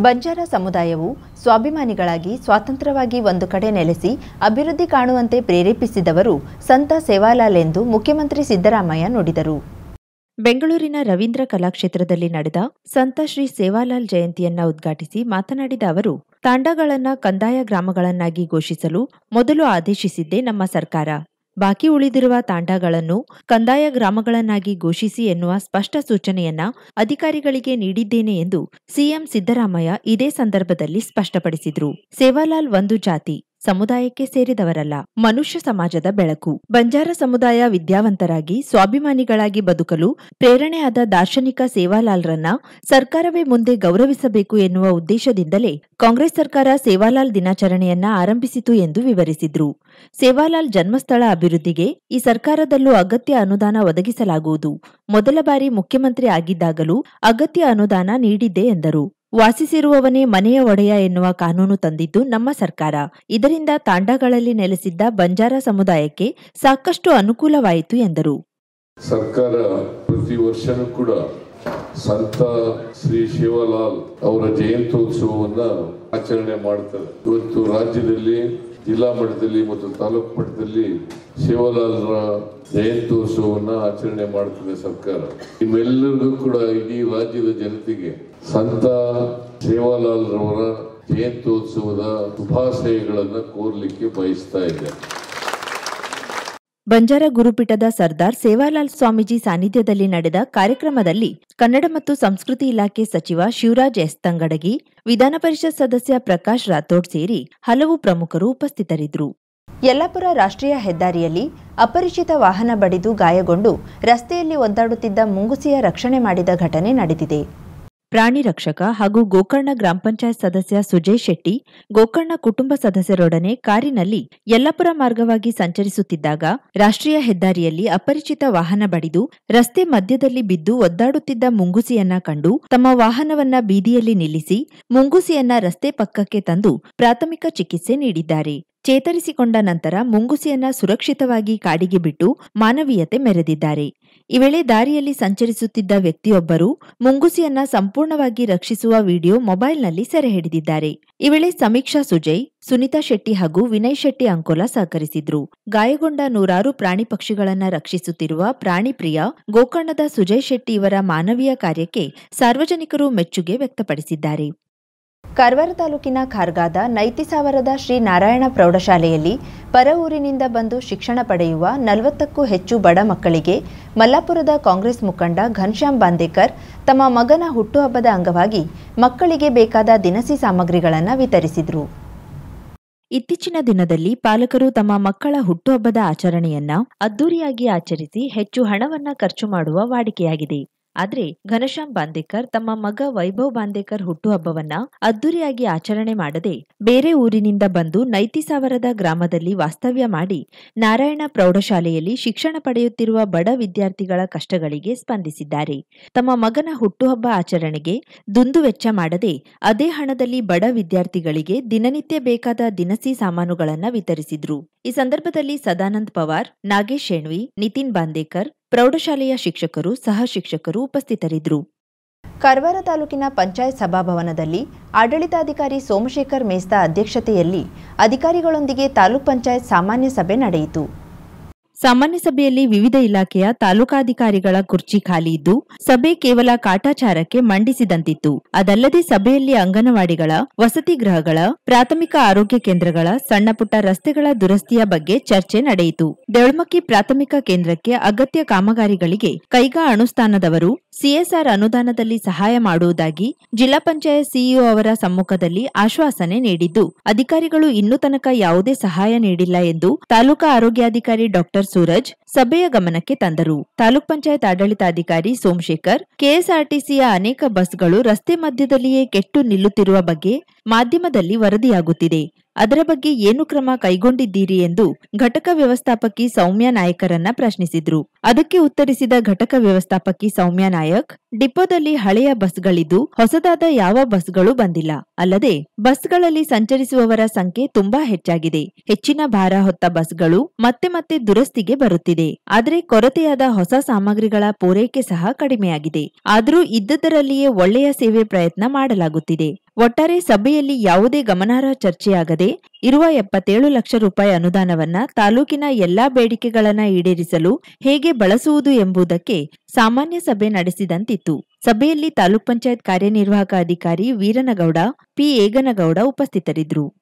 ಬಂಜಾರ ಸಮುದಾಯವು ಸ್ವಾಭಿಮಾನಿಗಳಾಗಿ ಸ್ವಾತಂತ್ರ್ಯವಾಗಿ ಒಂದು ಕಡೆ ನೆಲೆಸಿ ಅಭಿವೃದ್ಧಿ ಕಾಣುವಂತೆ ಪ್ರೇರೇಪಿಸಿದವರು ಸಂತ ಸೇವಾಲಾಲ್ ಎಂದು ಮುಖ್ಯಮಂತ್ರಿ ಸಿದ್ದರಾಮಯ್ಯ ನುಡಿದರು. ಬೆಂಗಳೂರಿನ ರವೀಂದ್ರ ಕಲಾಕ್ಷೇತ್ರದಲ್ಲಿ ನಡೆದ ಸಂತ ಶ್ರೀ ಸೇವಾಲಾಲ್ ಜಯಂತಿಯನ್ನ ಉದ್ಘಾಟಿಸಿ ಮಾತನಾಡಿದ ಅವರು, ತಾಂಡಗಳನ್ನ ಕಂದಾಯ ಗ್ರಾಮಗಳನ್ನಾಗಿ ಘೋಷಿಸಲು ಮೊದಲು ಆದೇಶಿಸಿದ್ದೇ ನಮ್ಮ ಸರ್ಕಾರ. ಬಾಕಿ ಉಳಿದಿರುವ ತಾಂಡಗಳನ್ನು ಕಂದಾಯ ಗ್ರಾಮಗಳನ್ನಾಗಿ ಘೋಷಿಸಿ ಎನ್ನುವ ಸ್ಪಷ್ಟ ಸೂಚನೆಯನ್ನ ಅಧಿಕಾರಿಗಳಿಗೆ ನೀಡಿದ್ದೇನೆ ಎಂದು ಸಿಎಂ ಸಿದ್ದರಾಮಯ್ಯ ಇದೇ ಸಂದರ್ಭದಲ್ಲಿ ಸ್ಪಷ್ಟಪಡಿಸಿದ್ರು. ಸೇವಾಲಾಲ್ ಒಂದು ಜಾತಿ. ಸಮುದಾಯಕ್ಕೆ ಸೇರಿದವರಲ್ಲ, ಮನುಷ್ಯ ಸಮಾಜದ ಬೆಳಕು. ಬಂಜಾರ ಸಮುದಾಯ ವಿದ್ಯಾವಂತರಾಗಿ ಸ್ವಾಭಿಮಾನಿಗಳಾಗಿ ಬದುಕಲು ಪ್ರೇರಣೆಯಾದ ದಾರ್ಶನಿಕ ಸೇವಾಲಾಲ್ರನ್ನ ಸರ್ಕಾರವೇ ಮುಂದೆ ಗೌರವಿಸಬೇಕು ಎನ್ನುವ ಉದ್ದೇಶದಿಂದಲೇ ಕಾಂಗ್ರೆಸ್ ಸರ್ಕಾರ ಸೇವಾಲಾಲ್ ದಿನಾಚರಣೆಯನ್ನ ಆರಂಭಿಸಿತು ಎಂದು ವಿವರಿಸಿದ್ರು. ಸೇವಾಲಾಲ್ ಜನ್ಮಸ್ಥಳ ಅಭಿವೃದ್ಧಿಗೆ ಈ ಸರ್ಕಾರದಲ್ಲೂ ಅಗತ್ಯ ಅನುದಾನ ಒದಗಿಸಲಾಗುವುದು. ಮೊದಲ ಬಾರಿ ಮುಖ್ಯಮಂತ್ರಿ ಆಗಿದ್ದಾಗಲೂ ಅಗತ್ಯ ಅನುದಾನ ನೀಡಿದ್ದೆ ಎಂದರು. ವಾಸಿಸಿರುವವನೇ ಮನೆಯ ಒಡೆಯ ಎನ್ನುವ ಕಾನೂನು ತಂದಿದ್ದು ನಮ್ಮ ಸರ್ಕಾರ. ಇದರಿಂದ ತಾಂಡಗಳಲ್ಲಿ ನೆಲೆಸಿದ್ದ ಬಂಜಾರ ಸಮುದಾಯಕ್ಕೆ ಸಾಕಷ್ಟು ಅನುಕೂಲವಾಯಿತು ಎಂದರು. ಸರ್ಕಾರ ಪ್ರತಿ ವರ್ಷವೂ ಕೂಡ ಸಂತ ಶ್ರೀ ಶಿವಲಾಲ್ ಅವರ ಜಯಂತ್ಯೋತ್ಸವವನ್ನ ಆಚರಣೆ ಮಾಡುತ್ತದೆ ಇವತ್ತು ರಾಜ್ಯದಲ್ಲಿ ಜಿಲ್ಲಾ ಮಟ್ಟದಲ್ಲಿ ಮತ್ತು ತಾಲೂಕು ಮಟ್ಟದಲ್ಲಿ ಶಿವಲಾಲ್ರ ಜಯಂತ್ಯೋತ್ಸವವನ್ನ ಆಚರಣೆ ಮಾಡುತ್ತಿದೆ ಸರ್ಕಾರ. ನಿಮ್ಮೆಲ್ಲರಿಗೂ ಕೂಡ ಇಡೀ ರಾಜ್ಯದ ಜನತೆಗೆ ಸಂತ ಸೇವಾಲಾಲ್ರವರ ಜಯಂತ್ಯೋತ್ಸವದ ಶುಭಾಶಯಗಳನ್ನ ಕೋರ್ಲಿಕ್ಕೆ ಬಯಸ್ತಾ ಇದ್ದೇನೆ ಬಂಜಾರ ಗುರುಪೀಠದ ಸರ್ದಾರ್ ಸೇವಾಲಾಲ್ ಸ್ವಾಮೀಜಿ ಸಾನ್ನಿಧ್ಯದಲ್ಲಿ ನಡೆದ ಕಾರ್ಯಕ್ರಮದಲ್ಲಿ ಕನ್ನಡ ಮತ್ತು ಸಂಸ್ಕೃತಿ ಇಲಾಖೆ ಸಚಿವ ಶಿವರಾಜ್ ಎಸ್ ತಂಗಡಗಿ, ವಿಧಾನ ಪರಿಷತ್ ಸದಸ್ಯ ಪ್ರಕಾಶ್ ರಾಥೋಡ್ ಸೇರಿ ಹಲವು ಪ್ರಮುಖರು ಉಪಸ್ಥಿತರಿದ್ದರು. ಯಲ್ಲಾಪುರ ರಾಷ್ಟ್ರೀಯ ಹೆದ್ದಾರಿಯಲ್ಲಿ ಅಪರಿಚಿತ ವಾಹನ ಬಡಿದು ಗಾಯಗೊಂಡು ರಸ್ತೆಯಲ್ಲಿ ಒದ್ದಾಡುತ್ತಿದ್ದ ಮುಂಗುಸಿಯ ರಕ್ಷಣೆ ಮಾಡಿದ ಘಟನೆ ನಡೆದಿದೆ. ಪ್ರಾಣಿ ರಕ್ಷಕ ಹಾಗೂ ಗೋಕರ್ಣ ಗ್ರಾಮ ಪಂಚಾಯತ್ ಸದಸ್ಯ ಸುಜಯ್ ಶೆಟ್ಟಿ, ಗೋಕರ್ಣ ಕುಟುಂಬ ಸದಸ್ಯರೊಡನೆ ಕಾರಿನಲ್ಲಿ ಯಲ್ಲಪುರ ಮಾರ್ಗವಾಗಿ ಸಂಚರಿಸುತ್ತಿದ್ದಾಗ ರಾಷ್ಟ್ರೀಯ ಹೆದ್ದಾರಿಯಲ್ಲಿ ಅಪರಿಚಿತ ವಾಹನ ಬಡಿದು ರಸ್ತೆ ಮಧ್ಯದಲ್ಲಿ ಬಿದ್ದು ಒದ್ದಾಡುತ್ತಿದ್ದ ಮುಂಗುಸಿಯನ್ನ ಕಂಡು ತಮ್ಮ ವಾಹನವನ್ನ ಬೀದಿಯಲ್ಲಿ ನಿಲ್ಲಿಸಿ ಮುಂಗುಸಿಯನ್ನ ರಸ್ತೆ ಪಕ್ಕಕ್ಕೆ ತಂದು ಪ್ರಾಥಮಿಕ ಚಿಕಿತ್ಸೆ ನೀಡಿದ್ದಾರೆ. ಚೇತರಿಸಿಕೊಂಡ ನಂತರ ಮುಂಗುಸಿಯನ್ನ ಸುರಕ್ಷಿತವಾಗಿ ಕಾಡಿಗೆ ಬಿಟ್ಟು ಮಾನವೀಯತೆ ಮೆರೆದಿದ್ದಾರೆ. ಈ ವೇಳೆ ದಾರಿಯಲ್ಲಿ ಸಂಚರಿಸುತ್ತಿದ್ದ ವ್ಯಕ್ತಿಯೊಬ್ಬರು ಮುಂಗುಸಿಯನ್ನ ಸಂಪೂರ್ಣವಾಗಿ ರಕ್ಷಿಸುವ ವಿಡಿಯೋ ಮೊಬೈಲ್ನಲ್ಲಿ ಸೆರೆ ಹಿಡಿದಿದ್ದಾರೆ. ಈ ವೇಳೆ ಸಮೀಕ್ಷಾ ಸುಜಯ್, ಸುನಿತಾ ಶೆಟ್ಟಿ ಹಾಗೂ ವಿನಯ್ ಶೆಟ್ಟಿ ಅಂಕೋಲಾ ಸಹಕರಿಸಿದ್ರು. ಗಾಯಗೊಂಡ ನೂರಾರು ಪ್ರಾಣಿ ಪಕ್ಷಿಗಳನ್ನ ರಕ್ಷಿಸುತ್ತಿರುವ ಪ್ರಾಣಿ ಪ್ರಿಯ, ಗೋಕರ್ಣದ ಸುಜಯ್ ಶೆಟ್ಟಿ ಇವರ ಮಾನವೀಯ ಕಾರ್ಯಕ್ಕೆ ಸಾರ್ವಜನಿಕರು ಮೆಚ್ಚುಗೆ ವ್ಯಕ್ತಪಡಿಸಿದ್ದಾರೆ. ಕಾರವಾರ ತಾಲೂಕಿನ ಖಾರ್ಗಾದ ನೈತಿಸಾವರದ ಶ್ರೀ ನಾರಾಯಣ ಪ್ರೌಢಶಾಲೆಯಲ್ಲಿ ಪರ ಊರಿನಿಂದ ಬಂದು ಶಿಕ್ಷಣ ಪಡೆಯುವ ನಲವತ್ತಕ್ಕೂ ಹೆಚ್ಚು ಬಡ ಮಕ್ಕಳಿಗೆ ಮಲ್ಲಾಪುರದ ಕಾಂಗ್ರೆಸ್ ಮುಖಂಡ ಘನಶ್ಯಾಮ್ ಬಾಂದೇಕರ್ ತಮ್ಮ ಮಗನ ಹುಟ್ಟುಹಬ್ಬದ ಅಂಗವಾಗಿ ಮಕ್ಕಳಿಗೆ ಬೇಕಾದ ದಿನಸಿ ಸಾಮಗ್ರಿಗಳನ್ನು ವಿತರಿಸಿದರು. ಇತ್ತೀಚಿನ ದಿನದಲ್ಲಿ ಪಾಲಕರು ತಮ್ಮ ಮಕ್ಕಳ ಹುಟ್ಟುಹಬ್ಬದ ಆಚರಣೆಯನ್ನ ಅದ್ದೂರಿಯಾಗಿ ಆಚರಿಸಿ ಹೆಚ್ಚು ಹಣವನ್ನ ಖರ್ಚು ಮಾಡುವ ವಾಡಿಕೆಯಾಗಿದೆ. ಆದ್ರೆ ಘನಶ್ಯಾಮ್ ಬಾಂದೇಕರ್ ತಮ್ಮ ಮಗ ವೈಭವ್ ಬಾಂದೇಕರ್ ಹುಟ್ಟುಹಬ್ಬವನ್ನ ಅದ್ದೂರಿಯಾಗಿ ಆಚರಣೆ ಮಾಡದೆ ಬೇರೆ ಊರಿನಿಂದ ಬಂದು ನೈತಿಸಾವರದ ಗ್ರಾಮದಲ್ಲಿ ವಾಸ್ತವ್ಯ ಮಾಡಿ ನಾರಾಯಣ ಪ್ರೌಢಶಾಲೆಯಲ್ಲಿ ಶಿಕ್ಷಣ ಪಡೆಯುತ್ತಿರುವ ಬಡ ವಿದ್ಯಾರ್ಥಿಗಳ ಕಷ್ಟಗಳಿಗೆ ಸ್ಪಂದಿಸಿದ್ದಾರೆ. ತಮ್ಮ ಮಗನ ಹುಟ್ಟುಹಬ್ಬ ಆಚರಣೆಗೆ ದುಂದು ವೆಚ್ಚ ಮಾಡದೆ ಅದೇ ಹಣದಲ್ಲಿ ಬಡ ವಿದ್ಯಾರ್ಥಿಗಳಿಗೆ ದಿನನಿತ್ಯ ಬೇಕಾದ ದಿನಸಿ ಸಾಮಾನುಗಳನ್ನ ವಿತರಿಸಿದ್ರು. ಈ ಸಂದರ್ಭದಲ್ಲಿ ಸದಾನಂದ್ ಪವಾರ್, ನಾಗೇಶ್ ಶೇಣ್ವಿ, ನಿತಿನ್ ಬಾಂದೇಕರ್ ಪ್ರೌಢಶಾಲೆಯ ಶಿಕ್ಷಕರು, ಸಹ ಶಿಕ್ಷಕರು ಉಪಸ್ಥಿತರಿದ್ದರು. ಕಾರವಾರ ತಾಲೂಕಿನ ಪಂಚಾಯತ್ ಸಭಾಭವನದಲ್ಲಿ ಆಡಳಿತಾಧಿಕಾರಿ ಸೋಮಶೇಖರ್ ಮೇಸ್ತಾ ಅಧ್ಯಕ್ಷತೆಯಲ್ಲಿ ಅಧಿಕಾರಿಗಳೊಂದಿಗೆ ತಾಲೂಕ್ ಪಂಚಾಯತ್ ಸಾಮಾನ್ಯ ಸಭೆ ನಡೆಯಿತು. ಸಾಮಾನ್ಯ ಸಭೆಯಲ್ಲಿ ವಿವಿಧ ಇಲಾಖೆಯ ತಾಲೂಕಾಧಿಕಾರಿಗಳ ಕುರ್ಚಿ ಖಾಲಿ ಇದ್ದು, ಸಭೆ ಕೇವಲ ಕಾಟಾಚಾರಕ್ಕೆ ಮಂಡಿಸಿದಂತಿತ್ತು. ಅದಲ್ಲದೆ ಸಭೆಯಲ್ಲಿ ಅಂಗನವಾಡಿಗಳ, ವಸತಿ ಗೃಹಗಳ, ಪ್ರಾಥಮಿಕ ಆರೋಗ್ಯ ಕೇಂದ್ರಗಳ, ಸಣ್ಣಪುಟ್ಟ ರಸ್ತೆಗಳ ದುರಸ್ತಿಯ ಬಗ್ಗೆ ಚರ್ಚೆ ನಡೆಯಿತು. ದೆಳ್ಮಕ್ಕಿ ಪ್ರಾಥಮಿಕ ಕೇಂದ್ರಕ್ಕೆ ಅಗತ್ಯ ಕಾಮಗಾರಿಗಳಿಗೆ ಕೈಗಾ ಅನುಷ್ಠಾನದವರು ಸಿಎಸ್ಆರ್ ಅನುದಾನದಲ್ಲಿ ಸಹಾಯ ಮಾಡುವುದಾಗಿ ಜಿಲ್ಲಾ ಪಂಚಾಯತ್ ಸಿಇಒ ಅವರ ಸಮ್ಮುಖದಲ್ಲಿ ಆಶ್ವಾಸನೆ ನೀಡಿದ್ದು, ಅಧಿಕಾರಿಗಳು ಇನ್ನೂ ತನಕ ಯಾವುದೇ ಸಹಾಯ ನೀಡಿಲ್ಲ ಎಂದು ತಾಲೂಕಾ ಆರೋಗ್ಯಾಧಿಕಾರಿ ಡಾಕ್ಟರ್ ಸೂರಜ್ ಸಭೆಯ ಗಮನಕ್ಕೆ ತಂದರು. ತಾಲೂಕ್ ಪಂಚಾಯತ್ ಆಡಳಿತಾಧಿಕಾರಿ ಸೋಮಶೇಖರ್, ಕೆಎಸ್ಆರ್ಟಿಸಿಯ ಅನೇಕ ಬಸ್ಗಳು ರಸ್ತೆ ಮಧ್ಯದಲ್ಲಿಯೇ ಕೆಟ್ಟು ನಿಲ್ಲುತ್ತಿರುವ ಬಗ್ಗೆ ಮಾಧ್ಯಮದಲ್ಲಿ ವರದಿಯಾಗುತ್ತಿದೆ. ಅದರ ಬಗ್ಗೆ ಏನು ಕ್ರಮ ಕೈಗೊಂಡಿದ್ದೀರಿ ಎಂದು ಘಟಕ ವ್ಯವಸ್ಥಾಪಕಿ ಸೌಮ್ಯ ನಾಯಕರನ್ನ ಪ್ರಶ್ನಿಸಿದ್ರು. ಅದಕ್ಕೆ ಉತ್ತರಿಸಿದ ಘಟಕ ವ್ಯವಸ್ಥಾಪಕಿ ಸೌಮ್ಯ ನಾಯಕ್, ಡಿಪೋದಲ್ಲಿ ಹಳೆಯ ಬಸ್ಗಳಿದ್ದು ಹೊಸದಾದ ಯಾವ ಬಸ್ಗಳು ಬಂದಿಲ್ಲ. ಅಲ್ಲದೆ, ಬಸ್ಗಳಲ್ಲಿ ಸಂಚರಿಸುವವರ ಸಂಖ್ಯೆ ತುಂಬಾ ಹೆಚ್ಚಾಗಿದೆ. ಹೆಚ್ಚಿನ ಭಾರ ಹೊತ್ತ ಬಸ್ಗಳು ಮತ್ತೆ ಮತ್ತೆ ದುರಸ್ತಿಗೆ ಬರುತ್ತಿದೆ. ಆದರೆ ಕೊರತೆಯಾದ ಹೊಸ ಸಾಮಗ್ರಿಗಳ ಪೂರೈಕೆ ಸಹ ಕಡಿಮೆಯಾಗಿದೆ. ಆದರೂ ಇದ್ದದರಲ್ಲಿಯೇ ಒಳ್ಳೆಯ ಸೇವೆ ಪ್ರಯತ್ನ ಮಾಡಲಾಗುತ್ತಿದೆ. ಒಟ್ಟಾರೆ ಸಭೆಯಲ್ಲಿ ಯಾವುದೇ ಗಮನಾರ್ಹ ಚರ್ಚೆಯಾಗದೆ ಇರುವ ಎಪ್ಪತ್ತೇಳು ಲಕ್ಷ ರೂಪಾಯಿ ಅನುದಾನವನ್ನ ತಾಲೂಕಿನ ಎಲ್ಲಾ ಬೇಡಿಕೆಗಳನ್ನ ಈಡೇರಿಸಲು ಹೇಗೆ ಬಳಸುವುದು ಎಂಬುದಕ್ಕೆ ಸಾಮಾನ್ಯ ಸಭೆ ನಡೆಸಿದಂತಿತ್ತು. ಸಭೆಯಲ್ಲಿ ತಾಲೂಕ್ ಪಂಚಾಯತ್ ಕಾರ್ಯನಿರ್ವಾಹಕ ಅಧಿಕಾರಿ ವೀರನಗೌಡ, ಪಿ. ಏಗನಗೌಡ ಉಪಸ್ಥಿತರಿದ್ದರು.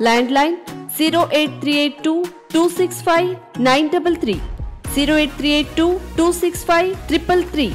landline zero eight three eight two two six five nine double three zero eight three eight two two six five triple three